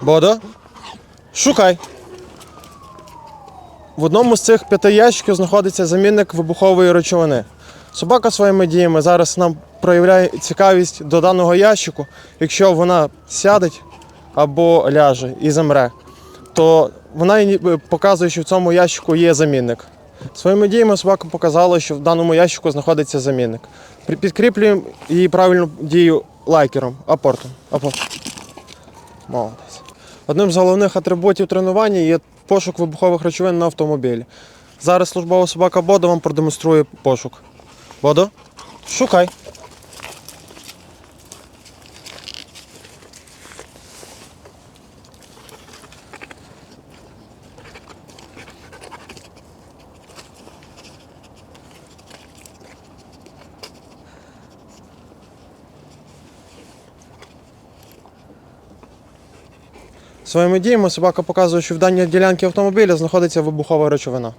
Бодо? Шукай. В одному з цих п'яти ящиків знаходиться замінник вибухової речовини. Собака своїми діями зараз нам проявляє цікавість до даного ящику. Якщо вона сядеть або ляже і замре, то вона показує, що в цьому ящику є замінник. Своїми діями собака показала, що в даному ящику знаходиться замінник. Підкріплюємо її правильну дію лайкером, апортом. Апорт. Молодець. Одним з головних атрибутів тренування є пошук вибухових речовин на автомобілі. Зараз службова собака Бодо вам продемонструє пошук. Бодо, шукай. Своїми діями собака показує, що в даній ділянці автомобіля знаходиться вибухова речовина.